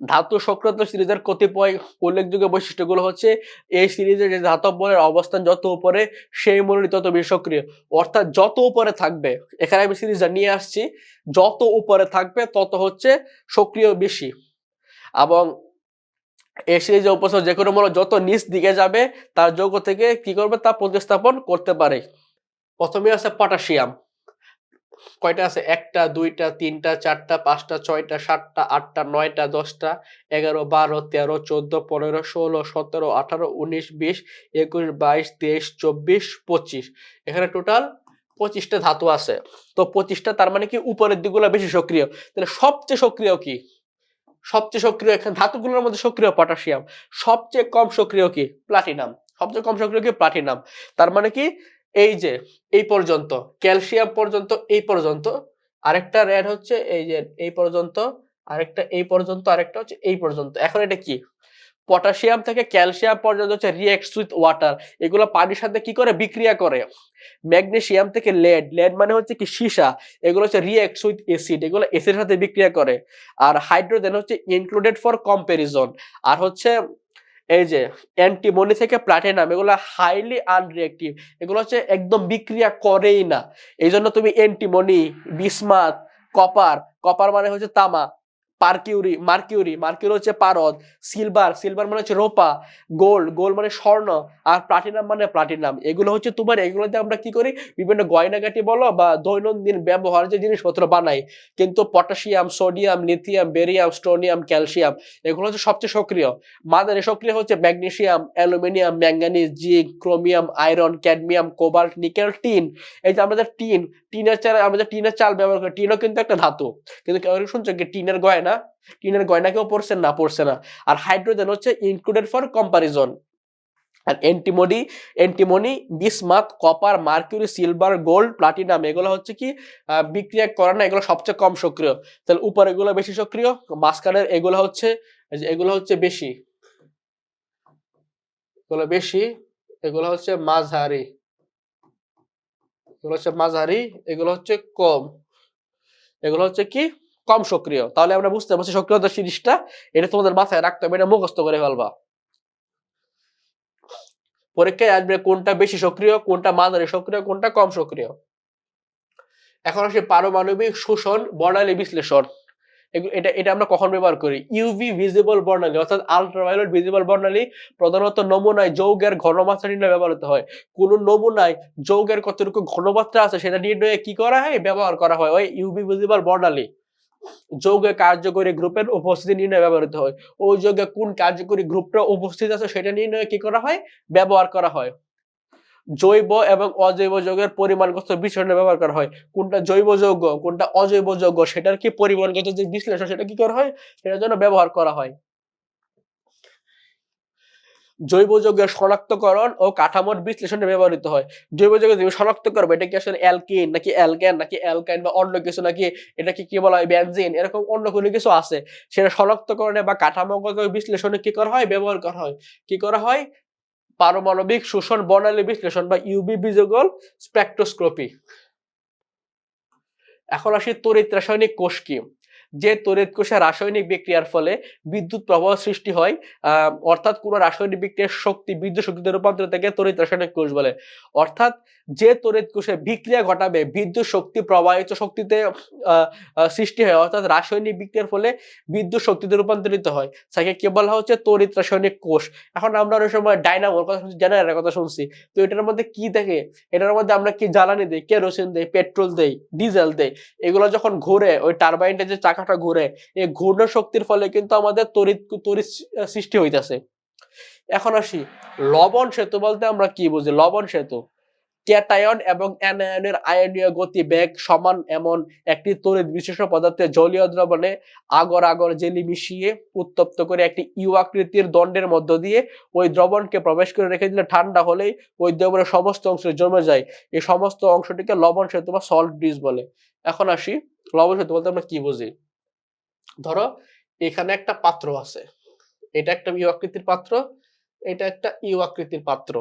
ধাতু সক্রিয়তা সিরিজের কতিপয় উল্লেখযোগ্য বৈশিষ্ট্যগুলো হচ্ছে এই সিরিজের যে ধাতব বলের অবস্থান যত উপরে, সেই মূলনী তত বেশি সক্রিয় অর্থাৎ যত উপরে থাকবে, এখানে আমি সিরিজটা নিয়ে আসছি, যত উপরে থাকবে, তত হচ্ছে সক্রিয় বেশি। এবং এই সিরিজে উপস্থিত যে কোনো মূলক যত নিচ দিকে যাবে, তার যৌগ থেকে কি করবে? তা প্রতিস্থাপন করতে পারে। প্রথমে আছে পটাশিয়াম। কয়টা আছে? একটা, দুইটা, তিনটা, চারটা, পাঁচটা, ছয়টা, সাতটা, আটটা, নয়টা, দশটা, এগারো, বারো, তেরো, চোদ্দ, পনেরো, ষোলো, সতেরো, আঠারো, উনিশ, বিশ, একুশ, বাইশ, তেইশ, চব্বিশ, পঁচিশ। এখানে টোটাল পঁচিশটা ধাতু আছে। তো পঁচিশটা তার মানে কি? উপরের দিকগুলো বেশি সক্রিয়। তাহলে সবচেয়ে সক্রিয় কি? সবচেয়ে সক্রিয় এখানে ধাতুগুলোর মধ্যে সক্রিয় পটাশিয়াম। সবচেয়ে কম সক্রিয় কি? প্লাটিনাম। সবচেয়ে কম সক্রিয় কি? প্লাটিনাম। তার মানে কি? এই যে, এই পর্যন্ত, ক্যালসিয়াম পর্যন্ত, এই পর্যন্ত, আরেকটা রেড হচ্ছে এই যে, এই পর্যন্ত, আরেকটা এই পর্যন্ত, আরেকটা হচ্ছে এই পর্যন্ত। এখন এটা কি? পটাশিয়াম থেকে ক্যালসিয়াম পর্যন্ত হচ্ছে রিয়েক্টস উইথ ওয়াটার। এগুলো পানির সাথে কি করে? বিক্রিয়া করে। ম্যাগনেসিয়াম থেকে লেড লেড মানে হচ্ছে কি সীসা, এগুলো হচ্ছে রিয়েক্টস উইথ এসিড এগুলো এসিডের সাথে বিক্রিয়া করে। আর হাইড্রোজেন হচ্ছে ইনক্লুডেড ফর কম্পারিজন আর হচ্ছে এই যে অ্যান্টিমনি থেকে প্লাটিনাম এগুলো হাইলি আনরিয়েক্টিভ এগুলো হচ্ছে একদম বিক্রিয়া করেই না। এই জন্য তুমি অ্যান্টিমনি বিসমাত কপার কপার মানে হচ্ছে তামা। পারকিউরি, মার্কিউরি মার্কিউরি হচ্ছে পারদ, সিলভার সিলভার মানে হচ্ছে রোপা, গোল্ড গোল্ড মানে স্বর্ণ, আর প্লাটিনাম মানে প্লাটিনাম। এগুলো হচ্ছে তোমার, এগুলোতে আমরা কি করি? বিভিন্ন গয়নাগাটি বলো বা দৈনন্দিন ব্যবহার যে জিনিসপত্র বানাই। কিন্তু potassium, sodium, lithium, barium, strontium, calcium, এগুলো হচ্ছে সবচেয়ে সক্রিয়। মাদারে সক্রিয় হচ্ছে magnesium aluminium, manganese, zinc, chromium, iron, cadmium, cobalt, nickel, tin. এই যে আমাদের টিন, টিনের চাল আমাদের টিনের চাল ব্যবহার করি, টিনও কিন্তু একটা ধাতু। কিন্তু শুনছো টিনের গয়না টিনের গয়না কেউ পড়ছে না পড়ছে না। আর হাইড্রোজেন হচ্ছে included for comparison R antimony antimony bismuth copper mercury silver gold platinum এগুলো হচ্ছে কি বিক্রিয়া করে না, এগুলো সবচেয়ে কম সক্রিয়। তাহলে উপর এগুলো বেশি সক্রিয়, মাঝখানের এগুলো হচ্ছে এগুলো হচ্ছে বেশি। এগুলো বেশি, এগুলো হচ্ছে মাঝারি। এগুলো হচ্ছে মাঝারি, এগুলো হচ্ছে কম। এগুলো হচ্ছে কি কম সক্রিয়। তাহলে আমরা বুঝতে পারছি সক্রিয়তা সিরিজটা এটা তোমাদের মাথায় রাখতে হবে, এটা মুখস্থ করে ফেলবা। পরীক্ষায় আসবে কোনটা বেশি সক্রিয়, কোনটা মাঝারি সক্রিয়, কোনটা কম সক্রিয়। এখন আসে পারমাণবিক শোষণ বর্ণালী বিশ্লেষণ। এটা এটা আমরা কখন ব্যবহার করি? ইউভি ভিজিবল বর্ণালী, অর্থাৎ আলট্রাভায়োলেট ভিজিবল বর্ণালী প্রধানত নমুনায় যৌগের ঘনমাত্রা নির্ণয় ব্যবহৃত হয়। কোন নমুনায় যৌগের কতটুকু ঘনমাত্রা আছে সেটা নির্ণয়ে কি করা হয়? ব্যবহার করা হয়। ওই ইউভি ভিজিবল বর্ণালী। যৌগে কার্যকরী গ্রুপের উপস্থিতি নির্ণয় ব্যবহৃত হয়। ওই যৌগে কোন কার্যকরী গ্রুপটা উপস্থিত আছে সেটা নির্ণয়ে কি করা হয়? ব্যবহার করা হয়। জৈব এবং অজৈব যৌগের পরিমাণগত বিশ্লেষণে ব্যবহার করা হয়। কোনটা জৈব যৌগ, কোনটা অজৈব যৌগ, সেটার কি পরিমাণগত যে বিশ্লেষণ, সেটা কি করা হয়? সেটার জন্য ব্যবহার করা হয়। জৈব যৌগের শনাক্তকরণ ও কাঠামোর বিশ্লেষণে ব্যবহৃত হয়। জৈব যৌগ শনাক্ত করবে এটা কি আসলে অ্যালকিন নাকি অ্যালকেন নাকি অ্যালকাইন বা অন্য কিছু, নাকি এটা কি বলা হয়, বেনজিন, এরকম অন্য কোনো কিছু আছে। সেটা শনাক্তকরণে বা কাঠামোগত বিশ্লেষণে কি করা হয়, ব্যবহার করা হয়। কি করা হয়? পারমাণবিক শোষণ বর্ণালী বিশ্লেষণ বা ইউবি বিযোগল স্পেকট্রোস্কোপি। এখন আসি তড়িৎ রাসায়নিক কোষ কি? যে তড়িৎ কোষে রাসায়নিক বিক্রিয়ার ফলে বিদ্যুৎ প্রবাহ সৃষ্টি হয় অর্থাৎ কোন রাসায়নিক বিক্রিয়ার শক্তি বিদ্যুৎ শক্তিতে রূপান্তরিত থেকে তরিত রাসায়নিক কোষ বলে। অর্থাৎ যে তড়িৎ কোষে বিক্রিয়া ঘটাবে, বিদ্যুৎ শক্তি প্রবাহিত শক্তিতে সৃষ্টি হয়, অর্থাৎ রাসায়নিক বিক্রিয়ার ফলে বিদ্যুৎ শক্তিতে রূপান্তরিত হয়। তাকে কে বলা হচ্ছে? তড়িৎ রাসায়নিক কোষ। এখন আমরা অনেক সময় ডাইনামোর কথা শুনছি, জেনারেলের কথা শুনছি। তো এটার মধ্যে কি থাকে? এটার মধ্যে আমরা কি জ্বালানি দেই? কেরোসিন দেই, পেট্রোল দেই, ডিজেল দেই। এগুলো যখন ঘুরে, ওই টারবাইনটা যে চাকাটা ঘুরে, এই ঘূর্ণ শক্তির ফলে কিন্তু আমাদের তড়িৎ তড়িৎ সৃষ্টি হইতাছে। এখন আসি, লবণ সেতু বলতে আমরা কি বুঝি? লবণ সেতু। ক্যাটায়ন এবং অ্যানায়নের আয়নীয় গতি বেগ সমান এমন একটি তড়িৎ বিশিষ্ট পদার্থে জলীয় দ্রবণে আগর আগর জেলি মিশিয়ে উত্তপ্ত করে একটি ইউ আকৃতির দণ্ডের মধ্য দিয়ে ওই দ্রবণকে প্রবেশ করে রেখে দিলে ঠান্ডা হলেই ওই দ্রবণের সমস্ত অংশ জমে যায়। এই সমস্ত অংশটিকে লবণ সেতু বা সল্ট ব্রিজ বলে। এখন আসি লবণ সেতু বলতে আমরা কি বুঝি? ধরো, এখানে একটা পাত্র আছে। এটা একটা ইউ আকৃতির পাত্র, এটা একটা ইউ আকৃতির পাত্র।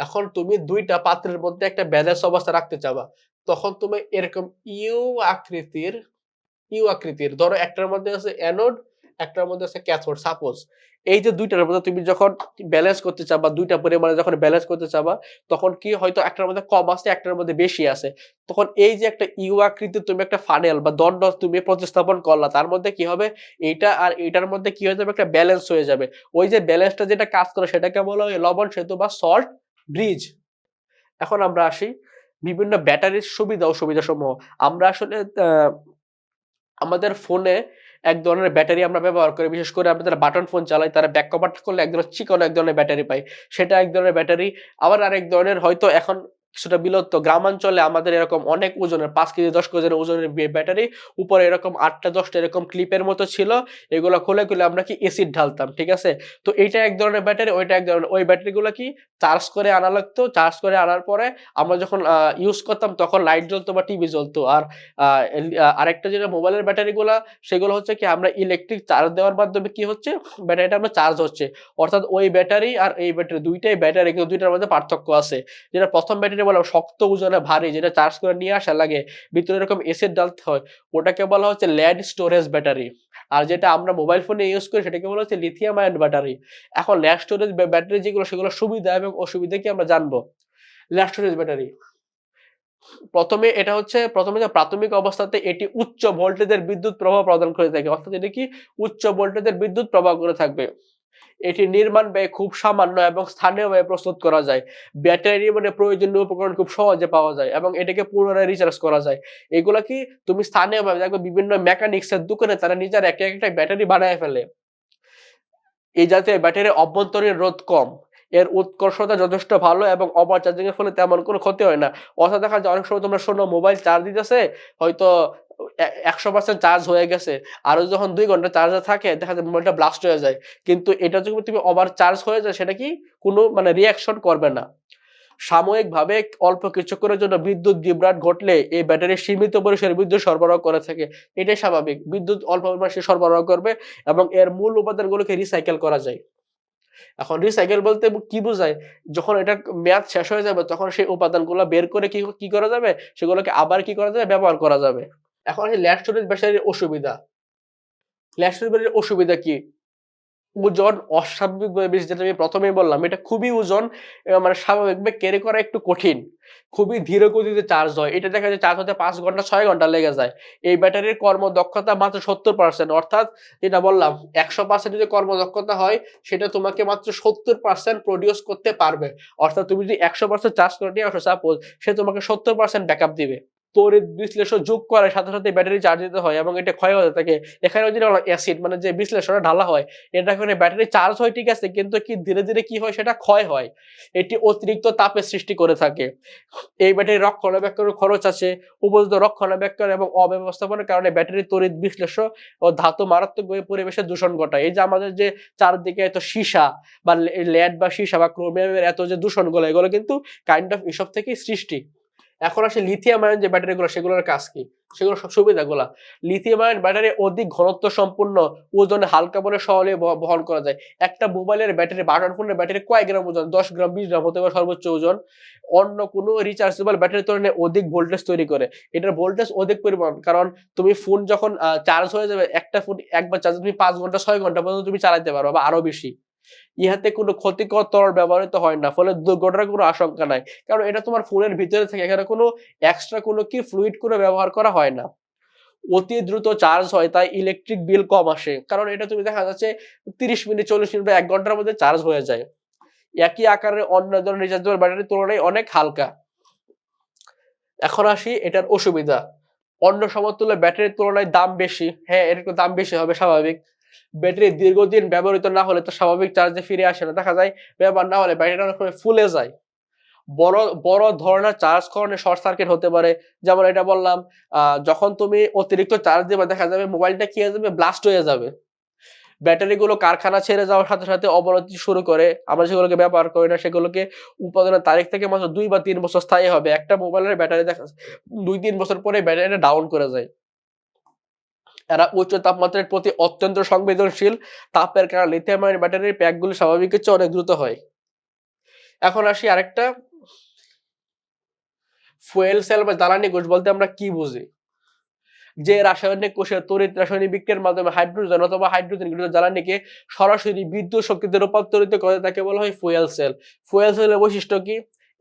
এখন তুমি দুইটা পাত্রের মধ্যে একটা ব্যালেন্স অবস্থা রাখতে চাবা। তখন তুমি এরকম ইউ আকৃতির ইউ আকৃতির, ধরো একটার মধ্যে আছে অ্যানোড একটার মধ্যে আছে ক্যাথোড সাপোজ এই যে দুইটার মধ্যে তুমি যখন ব্যালেন্স করতে চাবা, দুইটা পরিমাণে যখন ব্যালেন্স করতে চাবা, তখন কি হয়তো একটার মধ্যে কম আছে, একটার মধ্যে বেশি আছে। তখন এই যে একটা ইউ আকৃতি তুমি একটা ফানেল বা দণ্ড তুমি প্রতিস্থাপন করলা, তার মধ্যে কি হবে? এইটা আর এইটার মধ্যে কি হয়ে যাবে? একটা ব্যালেন্স হয়ে যাবে। ওই যে ব্যালেন্সটা যেটা কাজ করে, সেটাকে বলা হয় লবণ সেতু বা সল্ট ব্রিজ। এখন আমরা আসি বিভিন্ন ব্যাটারির সুবিধা অসুবিধা সমূহ আমরা আসলে আমাদের ফোনে এক ধরনের ব্যাটারি আমরা ব্যবহার করি। বিশেষ করে আমাদের বাটন ফোন চালাই, তারা ব্যাক কভারটা করলে এক ধরনের চিকন এক ধরনের ব্যাটারি পাই। সেটা এক ধরনের ব্যাটারি। আবার আরেক ধরনের হয়তো এখন কিছুটা বিলুপ্ত। গ্রামাঞ্চলে আমাদের এরকম অনেক ওজনের, পাঁচ কেজি, দশ কেজির ওজনের ব্যাটারি, উপরে এরকম আটটা, দশটা এরকম ক্লিপের মতো ছিল। এগুলো খুলে খুলে আমরা কি এসিড ঢালতাম, ঠিক আছে? তো এইটা এক ধরনের ব্যাটারি, ওইটা এক ধরনের, ওই ব্যাটারিগুলো কি চার্জ করে আনা লাগতো। চার্জ করে আনার পরে আমরা যখন ইউজ করতাম তখন লাইট জ্বলতো বা টিভি জ্বলতো। আর আরেকটা যেটা মোবাইলের ব্যাটারিগুলো, সেগুলো হচ্ছে কি আমরা ইলেকট্রিক চার্জ দেওয়ার মাধ্যমে কি হচ্ছে? ব্যাটারিটা আমরা চার্জ হচ্ছে। অর্থাৎ ওই ব্যাটারি আর এই ব্যাটারি, দুইটাই ব্যাটারি, কিন্তু দুইটার মধ্যে পার্থক্য আছে। যেটা প্রথম ব্যাটারি বলা শক্ত ওজনে ভারী, যেটা চার্জ করে নিয়ে আসা লাগে। ভিতরে এরকম এসিড ডালতে হয়। ওটাকে বলা হচ্ছে ল্যাড স্টোরেজ ব্যাটারি আর যেটা আমরা মোবাইল ফোনে ইউজ করি, সেটাকে বলা হচ্ছে লিথিয়াম আয়ন ব্যাটারি এখন ল্যাড স্টোরেজ ব্যাটারি যেগুলো, সেগুলো সুবিধা এবং অসুবিধা কি আমরা জানব? ল্যাড স্টোরেজ ব্যাটারি প্রথমে এটা হচ্ছে, প্রথমে যে প্রাথমিক অবস্থাতে এটি উচ্চ ভোল্টেজের বিদ্যুৎ প্রবাহ প্রদান করে থাকে। অর্থাৎ এটি কি? উচ্চ ভোল্টেজের বিদ্যুৎ প্রবাহ করে থাকবে। এটি নির্মাণ ব্যয় খুব সামান্য এবং স্থানীয়ভাবে প্রস্তুত করা যায়। ব্যাটারি মানে প্রয়োজনীয় উপকরণ খুব সহজে পাওয়া যায় এবং এটাকে পুনরায় রিচার্জ করা যায়। এগুলো কি তুমি স্থানীয়ভাবে দেখবে বিভিন্ন মেকানিক্স এর দোকানে তারা নিজের একটা একটা ব্যাটারি বানায় ফেলে। এই জাতীয় ব্যাটারির অভ্যন্তরীণ রোধ কম। এর উৎকর্ষতা যথেষ্ট ভালো এবং ওভার চার্জিং এর ফলে তেমন কোনো ক্ষতি হয় না। অর্থাৎ দেখা যায় অনেক সময় তোমরা শোনো মোবাইল চার্জ দিতেছে, হয়তো একশো পার্সেন্ট চার্জ হয়ে গেছে। আরও যখন দুই ঘণ্টা চার্জে থাকে, দেখা যায় মোবাইলটা ব্লাস্ট হয়ে যায়। কিন্তু এটা যদি তুমি ওভার চার্জ হয়ে যায়, সেটা কি কোনো মানে রিয়াকশন করবে না। সাময়িকভাবে অল্প কিছুক্ষণের জন্য বিদ্যুৎ বিভ্রাট ঘটলে এই ব্যাটারি সীমিত পরিসরে বিদ্যুৎ সরবরাহ করে থাকে। এটাই স্বাভাবিক। বিদ্যুৎ অল্প পরিমাণে সরবরাহ করবে এবং এর মূল উপাদানগুলোকে রিসাইকেল করা যায়। এখন রিসাইকেল বলতে কি বোঝায়? যখন এটা মেয়াদ শেষ হয়ে যাবে, তখন সেই উপাদানগুলো বের করে কি কি করা যাবে? সেগুলোকে আবার কি করা যাবে? ব্যবহার করা যাবে। এখন ল্যাড স্টোরেজ ব্যাটারির অসুবিধা। ল্যাড স্টোরেজ ব্যাটারির অসুবিধা কি? ওজন অস্বাভাবিকভাবে বেশি, যেটা আমি প্রথমেই বললাম, এটা খুবই ওজন মানে স্বাভাবিকভাবে ক্যারি করা একটু কঠিন। খুবই ধীর গতিতে চার্জ হয়। এটা দেখা যায় চার্জ হতে পাঁচ ঘণ্টা, ছয় ঘণ্টা লেগে যায়। এই ব্যাটারির কর্মদক্ষতা মাত্র সত্তর পার্সেন্ট অর্থাৎ যেটা বললাম, একশো পার্সেন্ট যদি কর্মদক্ষতা হয়, সেটা তোমাকে মাত্র সত্তর পার্সেন্ট প্রডিউস করতে পারবে। অর্থাৎ তুমি যদি একশো পার্সেন্ট চার্জ করে নিয়ে আসো সাপোজ সে তোমাকে সত্তর পার্সেন্ট ব্যাকআপ দিবে। তড়িৎ বিশ্লেষণ যোগ করার সাথে সাথে ব্যাটারি চার্জ দিতে হয় এবং এটা ক্ষয় হতে থাকে। এখানে যেটা অ্যাসিড মানে যে বিশ্লেষণটা ঢালা হয়, এটা এখানে ব্যাটারি চার্জ হয় ঠিক আছে, কিন্তু কি ধীরে ধীরে কি হয় সেটা ক্ষয় হয়। এটি অতিরিক্ত তাপের সৃষ্টি করে থাকে। এই ব্যাটারি রক্ষণাবেক্ষণের খরচ আছে, উপযুক্ত রক্ষণাবেক্ষণ এবং অব্যবস্থাপনার কারণে ব্যাটারির তড়িৎ বিশ্লেষণ ও ধাতু মারাত্মকভাবে পরিবেশে দূষণ ঘটায়। এই যে আমাদের যে চারদিকে এত সীসা বা লেড বা সীসা বা ক্রোমিয়ামের এত যে দূষণগুলো, এগুলো কিন্তু কাইন্ড অফ এসব থেকেই সৃষ্টি। এখন আসে লিথিয়াম আয়ন যে ব্যাটারিগুলো সেগুলোর কাজ কি? সেগুলো সব সুবিধাগুলা। লিথিয়াম আয়ন ব্যাটারি অধিক ঘনত্ব সম্পূর্ণ ওজনে হালকা বলে সহজে বহন করা যায়। একটা মোবাইলের ব্যাটারি বাটন ফোনের ব্যাটারি কয় গ্রাম ওজন? দশ গ্রাম, বিশ গ্রাম হতে পারে সর্বোচ্চ ওজন। অন্য কোনো রিচার্জেবল ব্যাটারির তুলনায় অধিক ভোল্টেজ তৈরি করে। এটার ভোল্টেজ অধিক পরিমাণ, কারণ তুমি ফোন যখন চার্জ হয়ে যাবে, একটা ফোন একবার চার্জ তুমি পাঁচ ঘণ্টা, ছয় ঘণ্টা পর্যন্ত তুমি চালাতে পারো বা আরও বেশি। ইহাতে কোনো ক্ষতিকর তরল ব্যবহৃত হয় না, ফলে দুর্ঘটনার কোনো আশঙ্কা নাই। কারণ এটা তোমার ফোনের ভিতরে থাকে, এখানে কোনো এক্সট্রা কোনো কি ফ্লুইড কোনো ব্যবহার করা হয় না। অতি দ্রুত চার্জ হয়, তাই ইলেকট্রিক বিল কম আসে। কারণ এটা তুমি দেখা যাচ্ছে তিরিশ মিনিট, চল্লিশ মিনিট বা এক ঘণ্টার মধ্যে চার্জ হয়ে যায়। একই আকারের অন্য ধরনের রিচার্জেবল ব্যাটারির তুলনায় অনেক হালকা। এখন আসি এটার অসুবিধা। অন্য সমতুল্য ব্যাটারির তুলনায় দাম বেশি। হ্যাঁ এর দাম বেশি হবে, স্বাভাবিক। ব্যাটারি দীর্ঘদিন ব্যবহৃত না হলে তো স্বাভাবিক চার্জে ফিরে আসে না। দেখা যায়, ব্যবহার না হলে ব্যাটারিটা অনেক সময় ফুলে যায়। বড় বড় ধরনের চার্জ করণে শর্ট সার্কিট হতে পারে। যেমন এটা বললাম যখন তুমি অতিরিক্ত চার্জ দেবে, দেখা যাবে মোবাইলটা কি হয়ে যাবে? ব্লাস্ট হয়ে যাবে। ব্যাটারি গুলো কারখানা ছেড়ে যাওয়ার সাথে সাথে অবনতি শুরু করে। আমরা সেগুলোকে ব্যবহার করি না, সেগুলোকে উৎপাদনের তারিখ থেকে মাত্র দুই বা তিন বছর স্থায়ী হবে। একটা মোবাইলের ব্যাটারি দেখা, দুই, তিন বছর পরে ব্যাটারিটা ডাউন করে যায়। এরা উচ্চ তাপমাত্রার প্রতি অত্যন্ত সংবেদনশীল। তাপের কারণে লিথিয়াম আয়ন ব্যাটারির প্যাকগুলি স্বাভাবিকের চেয়ে অনেক দ্রুত হয়। এখন আসি আরেকটা। ফুয়েল সেল বা জ্বালানি কোষ বলতে আমরা কি বুঝি? যে রাসায়নিক কোষের তড়িৎ রাসায়নিক বিক্রিয়ার মাধ্যমে হাইড্রোজেন অথবা হাইড্রোজেন জ্বালানিকে সরাসরি বিদ্যুৎ শক্তিতে রূপান্তরিত করে, তাকে বলা হয় ফুয়েল সেল ফুয়েল সেলের বৈশিষ্ট্য কি?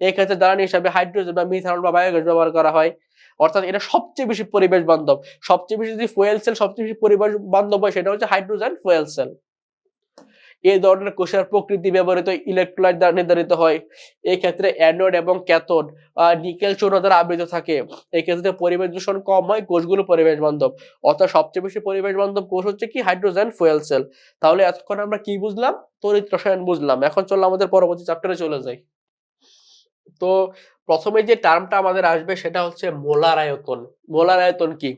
এই ক্ষেত্রে জ্বালানি হিসাবে হাইড্রোজেন বা মিথানল বা বায়োগ্যাস ব্যবহার করা হয়। অর্থাৎ এটা সবচেয়ে বেশি পরিবেশ বান্ধব। সবচেয়ে বেশি যদি ফুয়েল সেল সবচেয়ে বেশি পরিবেশ বান্ধব হয়, সেটা হচ্ছে হাইড্রোজেন ফুয়েল সেল এই ধরনের কোষের প্রকৃতি ব্যবহৃত ইলেকট্রোলাইট দ্বারা নির্ধারিত হয়। এই ক্ষেত্রে অ্যানোড এবং ক্যাথোড নিকেল চূর্ণ দ্বারা আবৃত থাকে। এই ক্ষেত্রে পরিবেশ দূষণ কম হয়, কোষগুলো পরিবেশ বান্ধব। অর্থাৎ সবচেয়ে বেশি পরিবেশ বান্ধব কোষ হচ্ছে কি? হাইড্রোজেন ফুয়েল সেল তাহলে এতক্ষণ আমরা কি বুঝলাম? তড়িৎ রসায়ন বুঝলাম। এখন চলো আমাদের পরবর্তী চ্যাপ্টারে চলে যাই। তো প্রথমে যে টার্মটা আমাদের আসবে সেটা হচ্ছে মোলার আয়তন। মোলার আয়তন কি?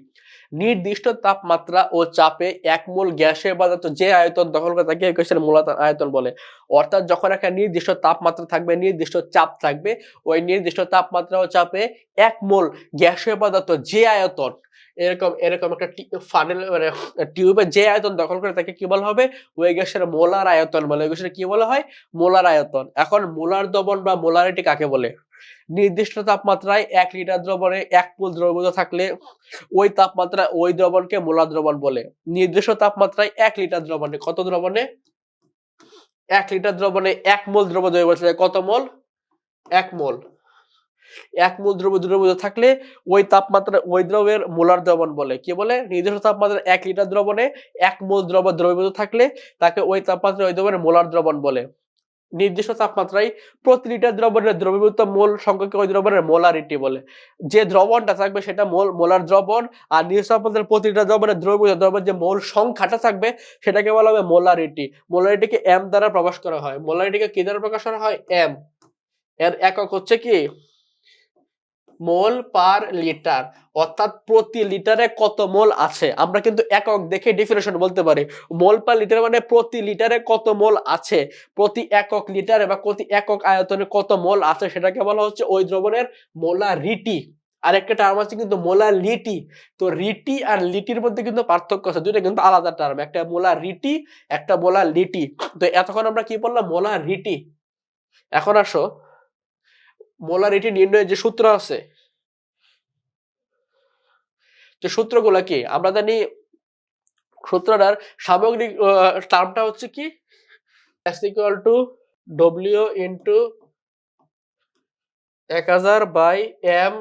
নির্দিষ্ট তাপমাত্রা ও চাপে এক মোল গ্যাসের পদার্থ যে আয়তন দখল করে তাকে কোয়েশ্চেন আয়তন বলে। অর্থাৎ যখন একটা নির্দিষ্ট তাপমাত্রা থাকবে, নির্দিষ্ট চাপ থাকবে, ওই নির্দিষ্ট তাপমাত্রা ও চাপে এক মোল গ্যাসীয় পদার্থ যে আয়তন এরকম এরকম একটা ফানেল মানে টিউবে যে আয়তন দখল করে তাকে কি বলা হবে? ওই গ্যাসের মোলার আয়তন বলে। ওই গ্যাসের কি বলা হয়? মোলার আয়তন। এখন মোলার দবন বা মোলারিটি কাকে বলে? নির্দিষ্ট তাপমাত্রায় এক লিটার দ্রবণে এক পুল দ্রবীভূত থাকলে ওই তাপমাত্রায় ওই দ্রবণকে মোলার দ্রবণ বলে। নির্দিষ্ট তাপমাত্রায় এক লিটার দ্রবণে কত দ্রবণে? এক লিটার দ্রবণে এক মোল দ্রব দ্রবীভূত কত মোল? এক মোল। এক মূল দ্রব্য দ্রবীভূত থাকলে ওই তাপমাত্রা, ওই দ্রবের মোলার দ্রবণ বলে। কি বলে? নির্দিষ্ট তাপমাত্রা এক লিটার দ্রবণে এক মোল দ্রব দ্রবীভূত থাকলে তাকে ওই তাপমাত্রা ওই দ্রবণের মোলার দ্রবণ বলে। নির্দিষ্ট তাপমাত্রায় প্রতি লিটার দ্রবণের দ্রবীভূত মোল সংখ্যাকে ওই দ্রবণের মোলারিটি বলে। যে দ্রবণটা থাকবে সেটা মোল, মোলার দ্রবণ, আর নির্দিষ্ট তাপমাত্রায় প্রতি লিটার দ্রবণের দ্রবীভূত দ্রবণ যে মোল সংখ্যাটা থাকবে সেটাকে বলা হবে মোলারিটি। মোলারিটিকে এম দ্বারা প্রকাশ করা হয়। মোলারিটিকে কি দ্বারা প্রকাশ করা হয়? এম। এর একক হচ্ছে কি? মোল পার লিটার, অর্থাৎ প্রতি লিটারে কত মোল আছে? আমরা কিন্তু একক দেখে ডিফিনেশন বলতে পারি। মোল পার লিটার মানে প্রতি লিটারে কত মোল আছে? প্রতি একক লিটারে বা প্রতি একক আয়তনে কত মোল আছে? সেটাকে বলা হচ্ছে ওই দ্রবণের মোলারিটি। আর একটা টার্ম আছে কিন্তু মোলা লিটি তো রিটি আর লিটির মধ্যে কিন্তু পার্থক্য আছে। দুইটা কিন্তু আলাদা টার্ম একটা মোলা রিটি একটা মোলা লিটি তো এতক্ষণ আমরা কি বললাম? মোলা রিটি এখন আসো। মোলারিটি নির্ণয়ের যে সূত্র আছে, যে সূত্রগুলো কি? আমরা জানি সূত্রটার সামগ্রিক টার্মটা হচ্ছে কি? ইকুয়াল টু ডব্লিউ ইন্টু এক হাজার বাই এম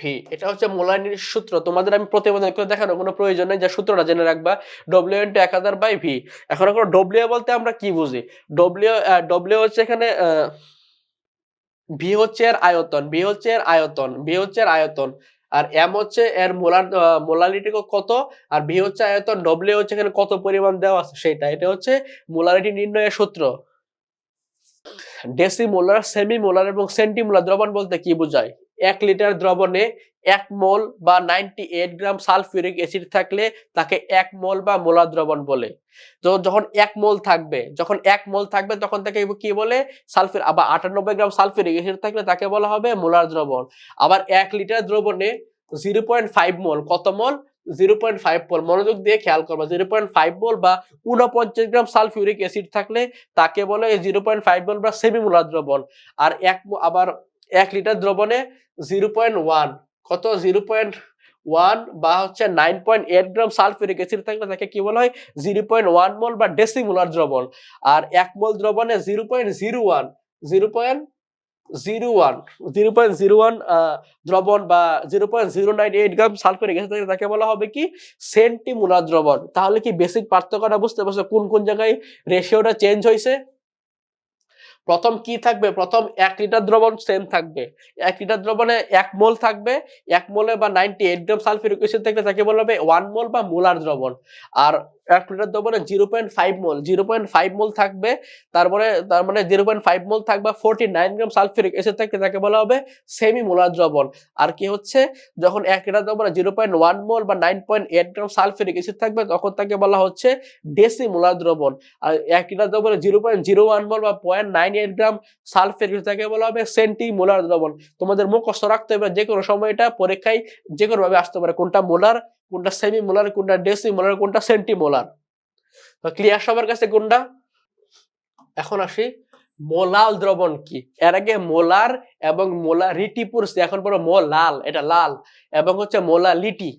ভি এটা হচ্ছে মোলানির সূত্র। তোমাদের আমি প্রতিবেদন করে দেখানোর কোনো প্রয়োজন নেই। যে সূত্রটা জেনে রাখবা ডব্লিউ ইন্টু এক হাজার বাই ভি এখন এখন ডব্লিউ বলতে আমরা কি বুঝি? ডব্লিউ ডব্লিউ হচ্ছে এখানে ভি হচ্ছে এর আয়তন বি হচ্ছে এর আয়তন বি হচ্ছে এর আয়তন, আর এম হচ্ছে এর মোলার মোলারিটি কত, আর ভি হচ্ছে আয়তন ডব্লিউ হচ্ছে এখানে কত পরিমাণ দেওয়া আছে সেটা, এটা হচ্ছে মোলারিটি নির্ণয়ের সূত্র। ডেসি মোলার সেমি মোলার এবং সেন্টিমোলার দ্রবণ বলতে কি বোঝায়? এক লিটার দ্রবণে এক মোল বা ninety eight gram sulphuric acid থাকলে তাকে এক মোল বা মোলার দ্রবণ বলে। তো যখন এক মোল থাকবে, যখন এক মোল থাকবে, তখন তাকে কি বলে? সালফির আবার আটানব্বই গ্রাম সালফিউরিক অ্যাসিড থাকলে তাকে বলা হবে মোলার দ্রবণ। আবার এক লিটার দ্রবণে জিরো পয়েন্ট ফাইভ মোল, কত mole? Zero point five mole. মনোযোগ দিয়ে খেয়াল করবা, জিরো পয়েন্ট ফাইভ মোল বা উনপঞ্চাশ গ্রাম সালফিউরিক অ্যাসিড থাকলে তাকে বলে জিরো পয়েন্ট ফাইভ মোল বা সেমি মোলার দ্রবণ। আর এক আবার এক লিটার দ্রবণে জিরো পয়েন্ট ওয়ান। কত? জিরো পয়েন্ট ওয়ান বা হচ্ছে nine point eight gram sulphuric acid থাকলে তাকে কি বলা হয়? জিরো পয়েন্ট ওয়ান মোল বা ডেসিমোলার দ্রবণ। আর এক মোল দ্রবণে zero point zero one, zero point zero one, zero point zero one দ্রবণ বা zero point zero nine eight gram sulphuric acid তাকে বলা হবে কি? সেন্টিমোলার দ্রবণ। তাহলে কি বেসিক পার্থক্যটা বুঝতে পারছ? কোন কোন জায়গায় রেশিওটা চেঞ্জ হয়েছে? প্রথম কি থাকবে? প্রথম এক লিটার দ্রবণ সেম থাকবে। এক লিটার দ্রবণে এক মোল থাকবে। এক মোলে বা ninety eight gram sulphuric acid থাকলে তাকে বলা হবে ওয়ান মোল বা মোলার দ্রবণ। আর এক লিটার দ্রবণে zero point five mole zero point five mole থাকবে, তারপরে তার মানে জিরো পয়েন্ট ফাইভ মোল থাকবে forty nine gram sulphuric acid থাকলে তাকে বলা হবে সেমি মোলার দ্রবণ। আর কি হচ্ছে? যখন এক লিটার দ্রবণে জিরো পয়েন্ট ওয়ান মোল বা nine point eight gram sulphuric acid থাকবে, তখন তাকে বলা হচ্ছে ডেসি মোলার দ্রবণ। আর এক লিটার দ্রবণে zero point zero one mole বা point nine eight gram sulphuric তাকে বলা হবে সেন্টি মোলার দ্রবণ। তোমাদের মুখস্থ রাখতে হবে যে কোনো সময় এটা পরীক্ষায় যে কোনো ভাবে আসতে পারে, কোনটা মোলার কোনটা সেমি মোলার কোনটা ডেসি মোলার কোনটা সেন্টি মোলার ক্লিয়ার সবার কাছে কোনটা? এখন আসি, মোলাল দ্রবণ কি? এর আগে মোলার এবং মোলা মোলারিটি পড়ছে এখন পরে মোলাল, এটা লাল, এবং হচ্ছে মোলালিটি।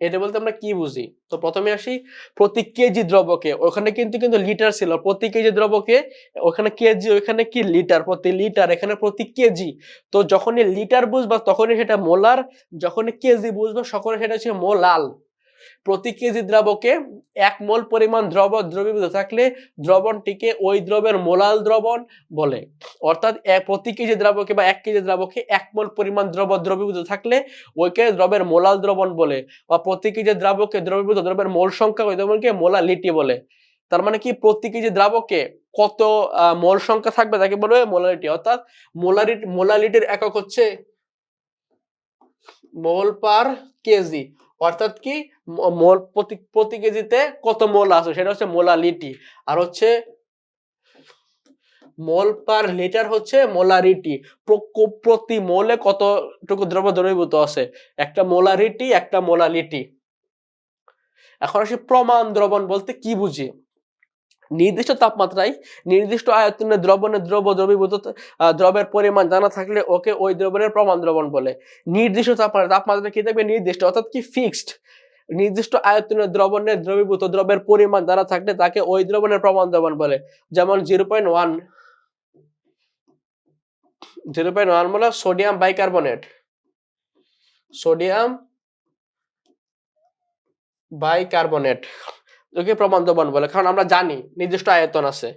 এটা বলতে আমরা কি বুঝি? তো প্রথমে আসি প্রতি কেজি দ্রবকে, ওখানে কিন্তু কিন্তু লিটার ছিল। প্রতি কেজি দ্রবকে, ওখানে কেজি, ওখানে কি লিটার প্রতি লিটার এখানে প্রতি কেজি। তো যখনই লিটার বুঝবা, তখনই সেটা মোলার, যখনই কেজি বুঝবা সকলে সেটা হচ্ছে মোলাল। প্রতি কেজি দ্রবকে এক মোল পরিমাণ দ্রব, দ্রবীভূত থাকলে দ্রবণটিকে ওই দ্রবের মোলাল দ্রবণ বলে। অর্থাৎ প্রতি কেজি দ্রাবকে বা এক কেজি দ্রাবকে এক মোল পরিমাণ দ্রব, দ্রবীভূত থাকলে ওইকে দ্রবের মোলাল দ্রবণ বলে বা প্রতি কেজি দ্রাবকে দ্রবীভূত, দ্রবের মোল সংখ্যা ওই দ্রবণকে মোলালিটি বলে। তার মানে কি? প্রতি কেজি দ্রাবকে কত মোল সংখ্যা থাকবে তাকে বলবে মোলালিটি। অর্থাৎ মোলারিটি মোলালিটির একক হচ্ছে মোল পার কেজি। অর্থাৎ কি মোল প্রতি প্রতি কেজিতে কত মোল আছে? সেটা হচ্ছে মোলালিটি আর হচ্ছে মোল পার লিটার হচ্ছে মোলারিটি। প্রতি মোলে কতটুকু দ্রব্য দ্রবীভূত আছে? একটা মোলারিটি, একটা মোলালিটি। এখন আসি প্রমাণ দ্রবণ বলতে কি বুঝি? নির্দিষ্ট তাপমাত্রায় নির্দিষ্ট আয়তনে দ্রবণের দ্রব্য দ্রবীভূত দ্রবের পরিমাণ জানা থাকলে ওকে ওই দ্রবণের প্রমাণ দ্রবণ বলে। নির্দিষ্ট তাপমাত্রা তাপমাত্রা কি থাকবে? নির্দিষ্ট, অর্থাৎ কি ফিক্সড নির্দিষ্ট আয়তনের দ্রবণের দ্রবীভূত দ্রবের পরিমাণ জানা থাকলে তাকে ওই দ্রবণের প্রমাণ দ্রবণ বলে। যেমন zero point one zero point one বলে sodium bicarbonate sodium bicarbonate okay প্রমাণ বলে কারণ আমরা জানি, নির্দিষ্ট আয়তন আছে।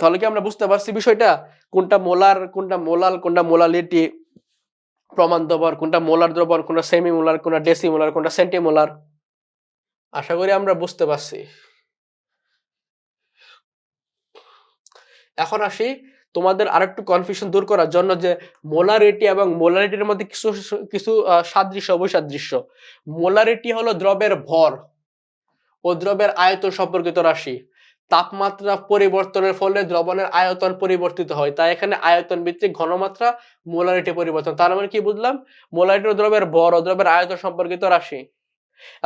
তাহলে কি আমরা বুঝতে পারছি বিষয়টা? কোনটা মোলার, কোনটা মোলাল, কোনটা মোলালিটি প্রমাণ দ্রবণ কোনটা মোলার দ্রবণ, কোনটা সেমি মোলার কোনটা ডেসি মোলার কোনটা সেন্টিমোলার? আশা করি আমরা বুঝতে পারছি। এখন আসি তোমাদের আরেকটু কনফিউশন দূর করার জন্য যে মোলারিটি এবং মোলারিটির মধ্যে কিছু কিছু সাদৃশ্য, অবসাদৃশ্য। মোলারিটি হলো দ্রবের ভর। ও দ্রবের আয়তন সম্পর্কিত রাশি। তাপমাত্রা পরিবর্তনের ফলে দ্রবণের আয়তন পরিবর্তিত হয়। তাই এখানে আয়তন ভিত্তিক ঘনমাত্রা মোলারিটি পরিবর্তন। তার মানে কি বুঝলাম? মোলারিটি দ্রবের ভর ও দ্রবের আয়তন সম্পর্কিত রাশি।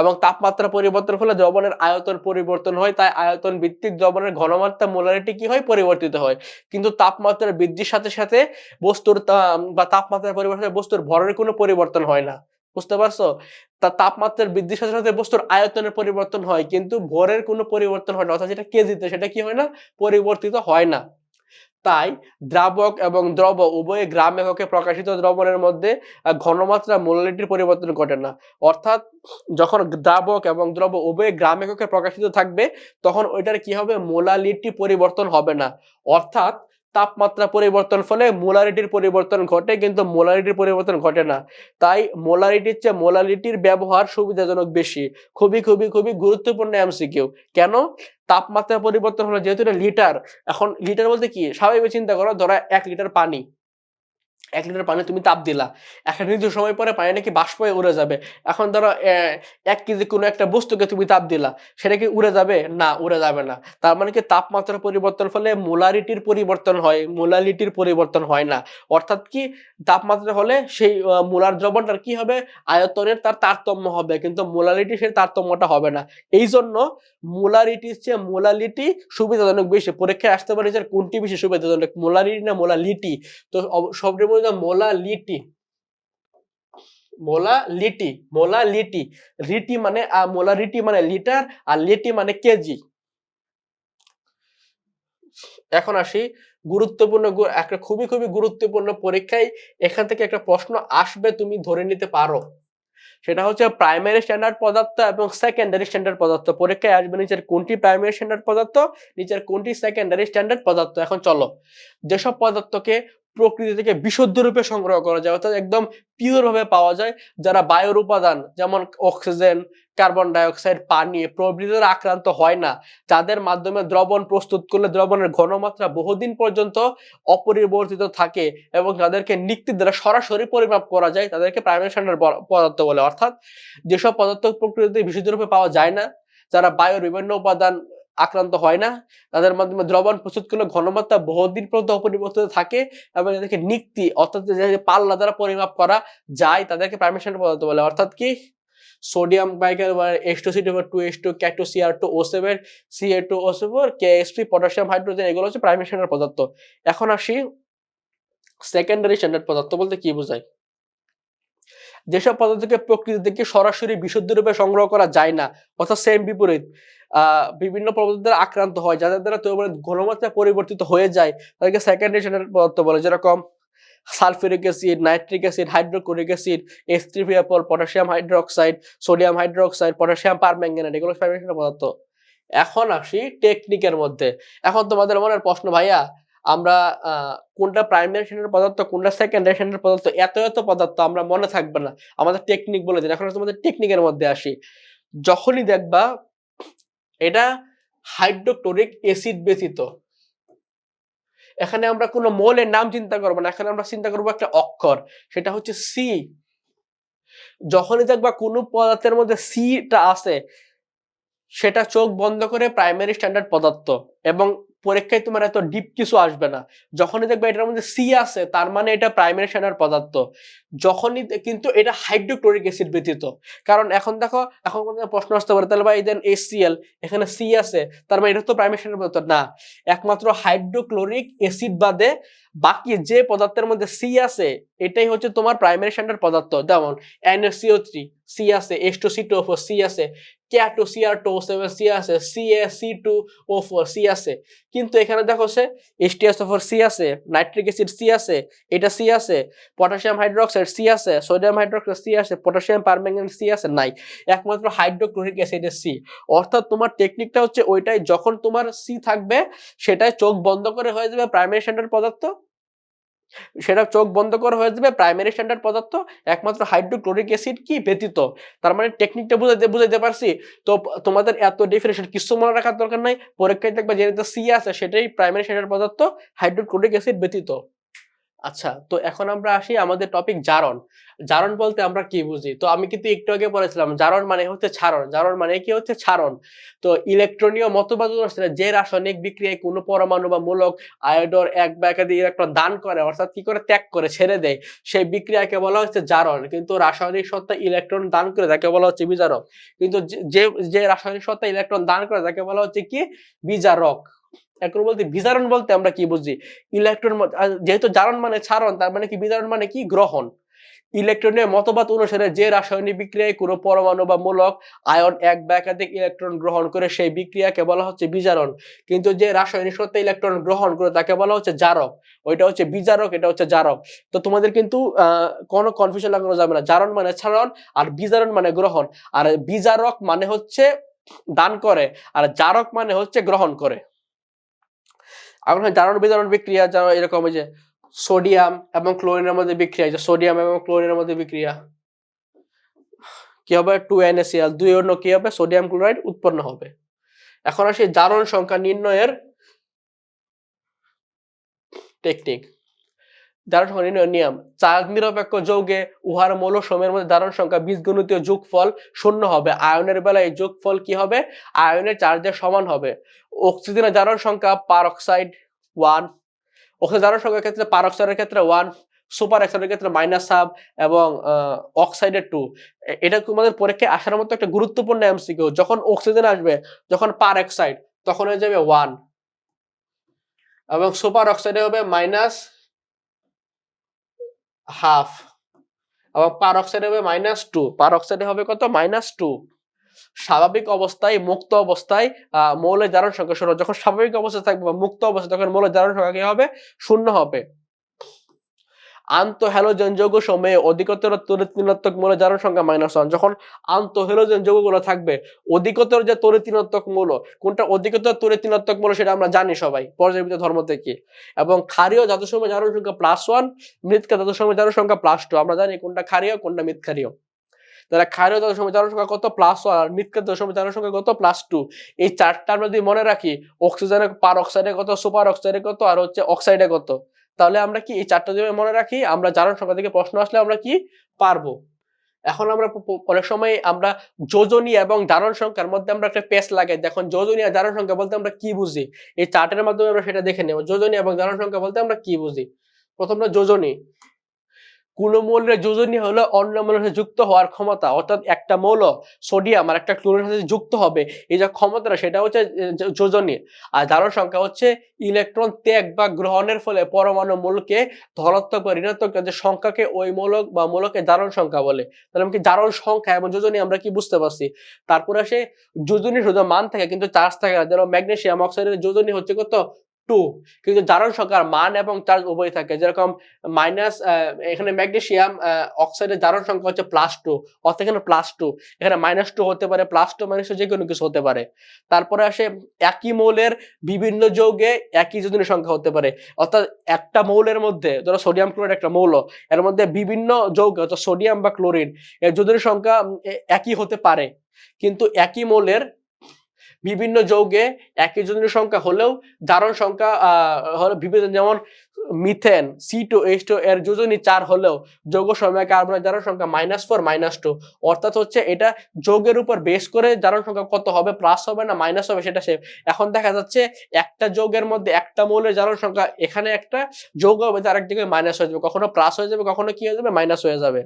এবং তাপমাত্রা পরিবর্তন ফলে দ্রবণের আয়তন পরিবর্তন হয়। তাই আয়তন ভিত্তিক দ্রবণের ঘনমাত্রা মোলারিটি কি হয়? পরিবর্তিত হয়। কিন্তু তাপমাত্রার বৃদ্ধির সাথে সাথে বস্তুর বা তাপমাত্রার পরিবর্তন বস্তুর ভরের কোনো পরিবর্তন হয় না। বুঝতে পারছ? তা তাপমাত্রার বৃদ্ধির সাথে সাথে বস্তুর আয়তনের পরিবর্তন হয়, কিন্তু ভরের কোনো পরিবর্তন হয় না, অর্থাৎ যেটা কেজিতে, সেটা কি হয় না? পরিবর্তিত হয় না। তাই দ্রাবক এবং দ্রব উভয় গ্রাম এককে প্রকাশিত দ্রবণের মধ্যে ঘনমাত্রা মোলালিটির পরিবর্তন ঘটে না। অর্থাৎ যখন দ্রাবক এবং দ্রব উভয় গ্রাম এককে প্রকাশিত থাকবে, তখন ওইটার কি হবে? মোলালিটি পরিবর্তন হবে না। অর্থাৎ তাপমাত্রা পরিবর্তন ফলে মোলারিটির পরিবর্তন ঘটে, কিন্তু মোলারিটির পরিবর্তন ঘটে না। তাই মোলারিটির চেয়ে মোলারিটির ব্যবহার সুবিধাজনক বেশি। খুবই খুবই খুবই গুরুত্বপূর্ণ এমসিকিউ। কেন? তাপমাত্রা পরিবর্তন হলো যেহেতু এটা লিটার। এখন লিটার বলতে কি? স্বাভাবিক চিন্তা করো, ধরা এক লিটার পানি। এক লিটার পানি তুমি তাপ দিলা। একটা নির্দিষ্ট সময় পরে পানি নাকি বাষ্প হয়ে উড়ে যাবে। এখন ধরো এক কেজি কোনো একটা বস্তুকে তুমি তাপ দিলা, সেটা কি উড়ে যাবে? না, উড়ে যাবে না। তার মানে কি তাপমাত্রার পরিবর্তন ফলে মোলারিটির পরিবর্তন হয়, মোলালিটির পরিবর্তন হয় না। অর্থাৎ কি তাপমাত্রা হলে সেই মোলার দ্রবণটার কি হবে? আয়তনের তার তারতম্য হবে, কিন্তু মোলালিটি সেই তারতম্যটা হবে না। এই জন্য মোলারিটির চেয়ে মোলালিটি সুবিধাজনক বেশি। পরীক্ষায় আসতে পারে যে কোনটি বেশি সুবিধাজনক, মোলারিটি না মোলালিটি? তো সবচেয়ে বলতে মোলা লিটি মোলা লিটি মানে মোলা রিটি মানে লিটার আর লিটি মানে কেজি। এখন আসি গুরুত্বপূর্ণ একটা খুবই খুবই গুরুত্বপূর্ণ পরীক্ষায় এখান থেকে একটা প্রশ্ন আসবে তুমি ধরে নিতে পারো। সেটা হচ্ছে প্রাইমারি স্ট্যান্ডার্ড পদার্থ এবং সেকেন্ডারি স্ট্যান্ডার্ড পদার্থ। পরীক্ষায় আসবে নিচের কোনটি প্রাইমারি স্ট্যান্ডার্ড পদার্থ, নিচের কোনটি সেকেন্ডারি স্ট্যান্ডার্ড পদার্থ। এখন চলো, যেসব পদার্থকে প্রকৃতি থেকে বিশুদ্ধ রূপে সংগ্রহ করা যায়, অর্থাৎ একদম পিওর ভাবে পাওয়া যায়। যারা বায়ুর উপাদান যেমন অক্সিজেন কার্বন ডাইঅক্সাইড পানি প্রভৃতির আক্রান্ত হয় না। যাদের মাধ্যমে দ্রবণ প্রস্তুত করলে দ্রবণের ঘনমাত্রা বহুদিন পর্যন্ত অপরিবর্তিত থাকে এবং যাদেরকে নিক্তির দ্বারা সরাসরি পরিমাপ করা যায়, তাদেরকে প্রাইমারি স্ট্যান্ডার্ড পদার্থ বলে। অর্থাৎ যেসব পদার্থ প্রকৃতিতে বিশুদ্ধ রূপে পাওয়া যায় না, যারা বায়ুর বিভিন্ন উপাদান আক্রান্ত হয় না। তাদের মাধ্যমে দ্রবণ প্রস্তুত করলে ঘনমাত্রা বহুদিন পর্যন্ত অপরিবর্তিত থাকে এবং এদেরকে নিক্তি অর্থাৎ পাল্লা দ্বারা পরিমাপ করা যায় তাদেরকে প্রাইমেশন পদার্থ বলে। অর্থাৎ কি? Sodium biker H two C two H two ক্যাটো C R two O seven C A two O seven K P potassium hydrogen এগুলো হচ্ছে প্রাইমেশনের পদার্থ। এখন আসি সেকেন্ডারি স্ট্যান্ডার্ড পদার্থ বলতে কি বোঝায়? যেসব পদার্থকে প্রকৃতি থেকে সরাসরি বিশুদ্ধ রূপে সংগ্রহ করা যায় না, অর্থাৎ সেম বিপরীত। বিভিন্ন পদার্থ দ্বারা আক্রান্ত হয়, যাদের দ্বারা তোমার ঘনমাত্রা পরিবর্তিত হয়ে যায়, তাদেরকে সেকেন্ড রেশনের পদার্থ বলে, যেরকম sulphuric acid nitric acid hydrochloric acid এস্ট্রিফিয়াপল potassium hydroxide sodium hydroxide potassium permanganate এগুলো প্রাইমারি পদার্থ। এখন আসি টেকনিকের মধ্যে। এখন তোমাদের মনের প্রশ্ন, ভাইয়া, আমরা কোনটা প্রাইমারি শ্রেণির পদার্থ, কোনটা সেকেন্ডারি শ্রেণির পদার্থ, এত এত পদার্থ আমরা মনে থাকবে না? আমাদের টেকনিক বলে দিন। এখন তোমাদের টেকনিকের মধ্যে আসি। যখনই দেখবা এটা হাইড্রোক্লোরিক এসিড ব্যতীত এখানে আমরা কোনো মোলের নাম চিন্তা করব না, এখানে আমরা চিন্তা করব একটা অক্ষর, সেটা হচ্ছে সি যখনই দেখবা কোনো পদার্থের মধ্যে সিটা আছে, সেটা চোখ বন্ধ করে প্রাইমারি স্ট্যান্ডার্ড পদার্থ এবং পরীক্ষায় তোমার এত ডিপ কিছু আসবে না। যখনই দেখবে এটার মধ্যে সি আছে, তার মানে এটা প্রাইমারি স্ট্যান্ডার্ড পদার্থ। যখনই কিন্তু এটা হাইড্রোক্লোরিক অ্যাসিড ব্যতীত। কারণ এখন দেখো, এখন প্রশ্ন আসতে পারে, তাহলে ভাই দেন এসিএল এখানে সি আছে, তার মানে এটা তো প্রাইমারি স্ট্যান্ডার্ড পদার্থ। না, একমাত্র হাইড্রোক্লোরিক অ্যাসিড বাদে বাকি যে পদার্থের মধ্যে সি আছে, এটাই হচ্ছে তোমার প্রাইমারি স্ট্যান্ডার্ড পদার্থ। যেমন N A C O three C আছে S two C two four C আছে। K two C R two seven C আছে C A C two O four C আছে। কিন্তু এখানে দেখো সে S T S four C আছে nitric acid C আছে, এটা সি আছে পটাশিয়াম হাইড্রোক্সাইড সি আছে সোডিয়াম হাইড্রোক্সাইড সি আছে পটাশিয়াম পারম্যাঙ্গানেট সি আছে, নাই। একমাত্র হাইড্রোক্লোরিক অ্যাসিডের সি অর্থাৎ তোমার টেকনিকটা হচ্ছে ওইটাই, যখন তোমার সি থাকবে, সেটাই চোখ বন্ধ করে হয়ে যাবে প্রাইমারি স্ট্যান্ডার্ড পদার্থ সেটা চোখ বন্ধ করে হয়ে যাবে। প্রাইমারি স্ট্যান্ডার্ড পদার্থ একমাত্র হাইড্রোক্লোরিক অ্যাসিড কি ব্যতীত। তার মানে টেকনিকটা বুঝাতে বুঝাইতে পারছি। তো তোমাদের এত ডেফিনেশন কিছু মনে রাখার দরকার নাই। পরীক্ষায় দেখবা যেটা সি আছে সেটাই প্রাইমারি স্ট্যান্ডার্ড পদার্থ হাইড্রোক্লোরিক অ্যাসিড ব্যতীত। আচ্ছা তো এখন আমরা আসি আমাদের টপিক জারণ। জারণ বলতে আমরা কি বুঝি? তো আমি কিন্তু একটু আগে বলেছিলাম, জারণ মানে হচ্ছে ছারণ জারণ মানে কি? হচ্ছে ছারণ তো ইলেকট্রনীয় মতবাদ যে রাসায়নিক বিক্রিয়ায় কোনো পরমাণু বা মূলক আয়োডর এক বা একাধিক ইলেকট্রন দান করে, অর্থাৎ কি করে? ত্যাগ করে, ছেড়ে দেয়। সেই বিক্রিয়াকে বলা হচ্ছে জারণ। কিন্তু রাসায়নিক সত্তা ইলেকট্রন দান করে, তাকে বলা হচ্ছে বিজারক। কিন্তু যে যে রাসায়নিক সত্তা ইলেকট্রন দান করে, তাকে বলা হচ্ছে কি? বিজারক। এখন বলতে বিজারণ বলতে আমরা কি বুঝি? ইলেকট্রন যেহেতু জারণ মানে ছাড়ন তার মানে কি বিজারণ মানে কি? গ্রহণ। ইলেকট্রনের মতবাদ অনুসারে যে রাসায়নিক বিক্রিয়ায় কোনো পরমাণু বা মূলক আয়ন এক বা একাধিক ইলেকট্রন গ্রহণ করে, সেই বিক্রিয়াকে বলা হচ্ছে বিজারণ। কিন্তু যে রাসায়নিক সত্তা ইলেকট্রন গ্রহণ করে, তাকে বলা হচ্ছে জারক। ওইটা হচ্ছে বিজারক, এটা হচ্ছে জারক। তো তোমাদের কিন্তু কোনো কনফিউশন লাগানো যাবে না। জারণ মানে ছাড়ন আর বিজারণ মানে গ্রহণ। আর বিজারক মানে হচ্ছে দান করে, আর জারক মানে হচ্ছে গ্রহণ করে। এখন জারণ বিদারণ বিক্রিয়া, যা এরকম যে সোডিয়াম এবং ক্লোরিনের মধ্যে বিক্রিয়া যে সোডিয়াম এবং ক্লোরিনের মধ্যে বিক্রিয়া। কি হবে? টু এনএসিএল, দুই অন্য কি হবে? সোডিয়াম ক্লোরাইড উৎপন্ন হবে। এখন আসি জারণ সংখ্যা নির্ণয়ের টেকনিক জারণ সংখ্যা নিয়ম। চার্জ নিরপেক্ষ যৌগে উহার মৌল সময়ের মধ্যে জারণ সংখ্যা বীজগণিতীয় যোগফল শূন্য হবে। আয়নের বেলায় এই যোগফল কি হবে? আয়নের চার্জের সমান হবে। অক্সিজেনের জারণ সংখ্যা পার অক্সাইড ওয়ান। অক্সাইড জারণ সংখ্যার ক্ষেত্রে পার অক্সাইডের ক্ষেত্রে ওয়ান সুপার অক্সাইডের ক্ষেত্রে মাইনাস হাফ এবং অক্সাইডের টু। এটা তোমাদের পরীক্ষায় আসার মতো একটা গুরুত্বপূর্ণ এমসিকিউ? যখন অক্সিজেন আসবে, যখন পার অক্সাইড তখন হয়ে যাবে ওয়ান। এবং সুপার অক্সাইডে হবে মাইনাস হাফ। আবার পার অক্সাইডে হবে মাইনাস টু পার অক্সাইডে হবে কত? মাইনাস টু স্বাভাবিক অবস্থায় মুক্ত অবস্থায় মৌলের জারণ সংখ্যা শূন্য। যখন স্বাভাবিক অবস্থায় থাকবে মুক্ত অবস্থায়, তখন মৌলের জারণ সংখ্যা কি হবে? শূন্য হবে। আন্ত হ্যালোজেন যৌগ সময়ে অধিকতর তড়িৎ ঋণাত্মক মৌলের জারণ সংখ্যা মাইনাস ওয়ান যখন আন্ত হ্যালোজেন যৌগগুলো থাকবে, অধিকতর যে তড়িৎ মৌল, কোনটা অধিকতর তড়িৎ মৌল সেটা আমরা জানি সবাই, পর্যায়বৃত্ত ধর্ম থেকে। এবং ক্ষারীয় জাত সময় জারণ সংখ্যা প্লাস ওয়ান মৃৎকা জাত সময় জারণ সংখ্যা প্লাস টু আমরা জানি কোনটা ক্ষারীয়, কোনটা মৃৎক্ষারীয়। তাহলে ক্ষারীয় জাত সময় জারণ সংখ্যা কত? প্লাস ওয়ান আর মৃৎকা জাত সময় জারণ সংখ্যা কত? প্লাস টু এই চারটা আমরা যদি মনে রাখি অক্সিজেনের পার অক্সাইডে কত? সুপার অক্সাইডে কত? আর হচ্ছে অক্সাইডে কত? তাহলে আমরা কি এই চারটা যদি মনে রাখি? আমরা জারণ সংখ্যা থেকে প্রশ্ন আসলে আমরা কি পারব? এখন আমরা অনেক সময় আমরা যোজনী এবং জারণ সংখ্যার মধ্যে আমরা একটা পেস লাগাই। দেখুন, যোজনী আর জারণ সংখ্যা বলতে আমরা কি বুঝি? এই চার্টের মাধ্যমে আমরা সেটা দেখে নেব। যোজনী এবং জারণ সংখ্যা বলতে আমরা কি বুঝি? প্রথমটা যোজনী। কোন মৌলের যোজনী হলো অন্য মৌলের সাথে যুক্ত হওয়ার ক্ষমতা, অর্থাৎ একটা মৌল সোডিয়াম আর একটা ক্লোরিনের সাথে যুক্ত হবে, এই যে ক্ষমতাটা সেটা হচ্ছে যোজনী। আর ধারণ সংখ্যা হচ্ছে ইলেকট্রন ত্যাগ বা গ্রহণের ফলে পরমাণু মূলকে ধনাত্মক বা ঋণাত্মক যে সংখ্যাকে ওই মূলক বা মূলকে ধারণ সংখ্যা বলে। তাহলে কি জারণ সংখ্যা এবং যোজনী আমরা কি বুঝতে পারছি? তারপরে আসে যোজনী শুধু মান থাকে কিন্তু চার্জ থাকে না। যেমন ম্যাগনেসিয়াম অক্সাইডের যোজনী হচ্ছে কত? টু কিন্তু জারণ সংখ্যার মান এবং চার্জ উভয় থাকে। যেরকম মাইনাস এখানে ম্যাগনেসিয়াম অক্সাইডের জারণ সংখ্যা হচ্ছে প্লাস টু অর্থাৎ এখানে প্লাস টু এখানে মাইনাস টু হতে পারে প্লাস টু মাইনাস টু যে কোনো কিছু হতে পারে। তারপরে আসে একই মৌলের বিভিন্ন যৌগে একই যোজনী সংখ্যা হতে পারে। অর্থাৎ একটা মৌলের মধ্যে, ধরো সোডিয়াম ক্লোরাইড একটা মৌল, এর মধ্যে বিভিন্ন যৌগ, অর্থাৎ সোডিয়াম বা ক্লোরিন এর যোজনী সংখ্যা একই হতে পারে। কিন্তু একই মৌলের বিভিন্ন যৌগে একই যোজনী সংখ্যা হলেও ধারণ সংখ্যা হলো বিভিন্ন যেমন methane C two H two এর যোজনী চার হলেও যৌগ সময় কার্বনের জারণ সংখ্যা মাইনাস ফোর মাইনাস টু অর্থাৎ হচ্ছে এটা যৌগের উপর বেস করে জারণ সংখ্যা কত হবে প্লাস হবে না মাইনাস হবে সেটা সে এখন দেখা যাচ্ছে একটা যৌগের মধ্যে একটা মৌলের জারণ সংখ্যা এখানে একটা যৌগ হবে, তার একদিকে মাইনাস হয়ে যাবে। কখনো প্লাস হয়ে যাবে, কখনো কি হয়ে যাবে? মাইনাস হয়ে যাবে।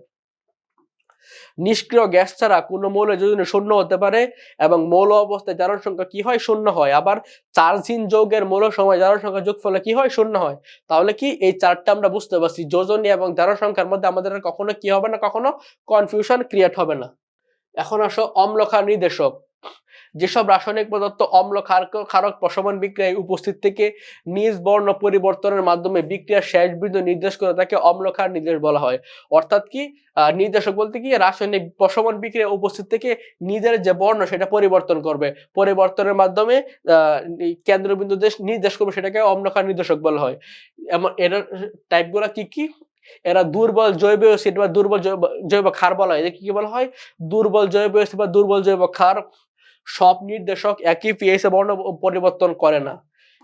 নিষ্ক্রিয় গ্যাস ছাড়া কোনো মৌল যোজনে শূন্য হতে পারে এবং মৌল অবস্থায় জারণ সংখ্যা কি হয়? শূন্য হয়। আবার চার্জহীন যৌগের মৌল সময় জারণ সংখ্যা যোগফলে কি হয়? শূন্য হয়। তাহলে কি এই চারটা আমরা বুঝতে পারছি, যোজনী এবং জারণ সংখ্যার মধ্যে আমাদের কখনো কি হবে না, কখনো কনফিউশন ক্রিয়েট হবে না। এখন আসো অম্লক্ষার নির্দেশক। যেসব রাসায়নিক পদার্থ অম্ল ক্ষারক- ক্ষারক প্রশমন বিক্রিয়ায় উপস্থিত থেকে নিজ বর্ণ পরিবর্তনের মাধ্যমে বিক্রিয়ার শেষ বিন্দু নির্দেশ করে তাকে অম্লক্ষার নির্দেশ বলা হয়। অর্থাৎ কি? নির্দেশক বলতে কি? রাসায়নিক প্রশমন বিক্রিয়া উপস্থিত থেকে নিজের যে বর্ণ সেটা পরিবর্তন করবে। পরিবর্তনের মাধ্যমে কেন্দ্রবিন্দু দেশ নির্দেশ করবে সেটাকে অম্লক্ষার নির্দেশক বলা হয়। এমন, এর টাইপগুলো কি কি? এরা দুর্বল জৈব অ্যাসিড বা দুর্বল জৈব ক্ষার বলা হয়। এদের কি কি বলা হয়? দুর্বল জৈব অ্যাসিড বা দুর্বল জৈব ক্ষার সব নির্দেশক একই পিএস বর্ণ পরিবর্তন করে না।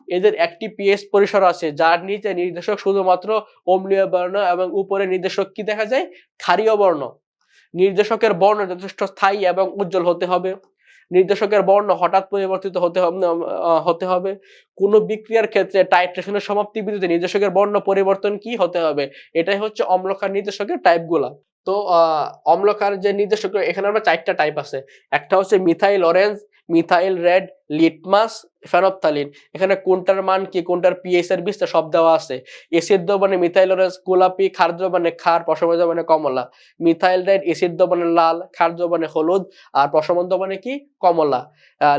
এদের একটি পিএস পরিসর আছে, যার নিচে নির্দেশক শুধুমাত্র অম্লীয় বর্ণ এবং উপরে নির্দেশক কি দেখা যায়? ক্ষারীয় বর্ণ। নির্দেশকের বর্ণ যথেষ্ট স্থায়ী এবং উজ্জ্বল হতে হবে। নির্দেশকের বর্ণ হঠাৎ পরিবর্তিত হতে হতে হবে। কোনো বিক্রিয়ার ক্ষেত্রে টাইট্রেশনের সমাপ্তি বিন্দুতে নির্দেশকের বর্ণ পরিবর্তন কি হতে হবে? এটাই হচ্ছে অম্লক্ষার নির্দেশকের টাইপগুলা তো অম্লকার যে নির্দেশক এখানে আমরা চারটা টাইপ আছে। একটা হচ্ছে methyl orange methyl, red, litmus, phenolphthalein. এখানে কোনটার মান কি, কোনটার পিএইচ এর বিস্তার সব দেওয়া আছে? এসিড দ্রবণে মিথাইল অরেঞ্জ গোলাপি, ক্ষার দ্রবণে খার প্রশমন দ্রবণে কমলা। মিথাইল, রেড, এসিড দ্রবণে লাল, ক্ষার দ্রবণে হলুদ, আর প্রশমন দ্রবণে কি, কমলা।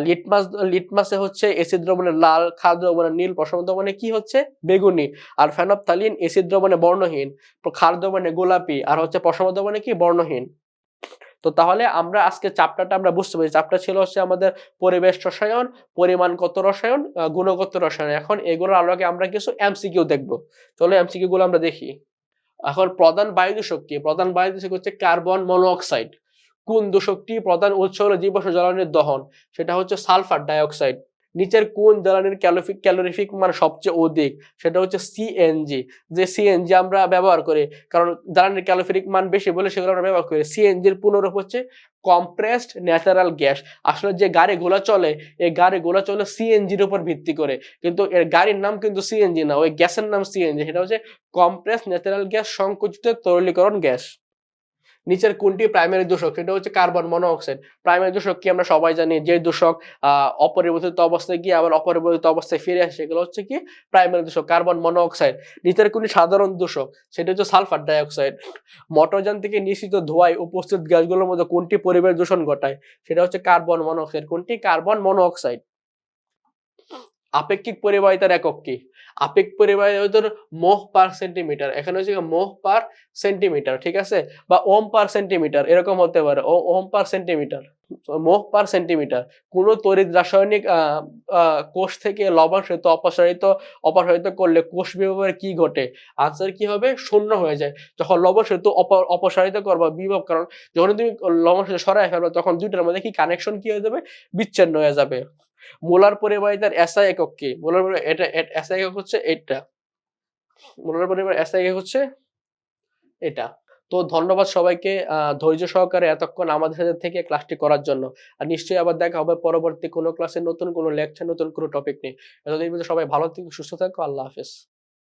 লিটমাস, লিটমাসে হচ্ছে এসিড দ্রবণে লাল, ক্ষার দ্রবণে নীল প্রশমন দ্রবণে কি হচ্ছে, বেগুনি। আর ফেনপথালিন এসিড দ্রবণে বর্ণহীন, ক্ষার দ্রবণে গোলাপি, আর হচ্ছে প্রশমন দ্রবণে কি, বর্ণহীন। তো তাহলে আমরা আজকে চাপটাটা আমরা বুঝতে পারি চাপটা ছিল হচ্ছে আমাদের পরিবেশ রসায়ন, পরিমাণগত রসায়ন গুণগত রসায়ন। এখন এগুলোর আলোকে আমরা কিছু এমসিকিউ দেখব। চলো এমসিকিউ গুলো আমরা দেখি। এখন প্রধান বায়ু দূষক কি? প্রধান বায়ু দূষক হচ্ছে কার্বন মনোঅক্সাইড কোন দূষকটি প্রধান উৎস হলো জীবাশ্ম জ্বালানির দহন? সেটা হচ্ছে সালফার ডাইঅক্সাইড নিচের কোন জ্বালানির ক্যালোফিক ক্যালোরিফিক মান সবচেয়ে অধিক? সেটা হচ্ছে সিএনজি যে সিএনজি আমরা ব্যবহার করি, কারণ জ্বালানির ক্যালোফিক মান বেশি বলে সেগুলো আমরা ব্যবহার করি। সিএনজির পুনরূপ হচ্ছে কম্প্রেসড ন্যাচারাল গ্যাস আসলে যে গাড়িগুলো চলে, এই গাড়িগুলো চলে সিএনজির উপর ভিত্তি করে। কিন্তু এর গাড়ির নাম কিন্তু সিএনজি না, ওই গ্যাসের নাম সিএনজি সেটা হচ্ছে কম্প্রেস ন্যাচারাল গ্যাস সংকুচিত তরলীকরণ গ্যাস। নিচের কোনটি প্রাইমারি দূষক? সেটা হচ্ছে কার্বন মনোঅক্সাইড প্রাইমারি দূষক কি আমরা সবাই জানি, যে দূষক অপরিবর্তিত অবস্থায় গিয়ে আবার অপরিবর্তিত অবস্থায় ফিরে আসে, সেগুলো হচ্ছে কি প্রাইমারি দূষক কার্বন মনোঅক্সাইড নিচের কোনটি সাধারণ দূষক? সেটা হচ্ছে সালফার ডাইঅক্সাইড মোটরযান থেকে নিঃসৃত ধোঁয়ায় উপস্থিত গ্যাসগুলোর মধ্যে কোনটি পরিবেশ দূষণ ঘটায়? সেটা হচ্ছে কার্বন মনোঅক্সাইড কোনটি? কার্বন মনোঅক্সাইড আপেক্ষিক পরিবাহিতার একক কি? আপেক্ষিক পরিবাহিতার মোহ পার সেন্টিমিটার। এখানে হচ্ছে মোহ পার সেন্টিমিটার, ঠিক আছে? বা ওম পার সেন্টিমিটার, এরকম হতে পারে। ওম পার সেন্টিমিটার, মোহ পার সেন্টিমিটার। কোন তড়িৎ রাসায়নিক কোষ থেকে লবণাংশিত অপসারিত অপসারিত করলে কোষ বিভাবের কি ঘটে? আনসার কি হবে? শূন্য হয়ে যায়। যখন লবণ সেতু অপ- অপসারিত করবা, বিভব কারণ যখন তুমি লবণ সেতু সরাই ফেলবে, তখন দুইটার মধ্যে কি কানেকশন কি হয়ে যাবে? বিচ্ছিন্ন হয়ে যাবে। মোলার পরিবাহিতার এসআই একক কি? মোলার এটা এসআই একক হচ্ছে এটা মোলার পরিবার এসআই একক হচ্ছে এটা। তো ধন্যবাদ সবাইকে ধৈর্য সহকারে এতক্ষণ আমাদের সাথে থেকে ক্লাসটি করার জন্য। আর নিশ্চয়ই আবার দেখা হবে পরবর্তী কোনো ক্লাসে নতুন কোনো লেকচার নতুন কোনো টপিক নিয়ে। এতদিন সবাই ভালো থেকে, সুস্থ থাকো, আল্লাহ হাফেজ।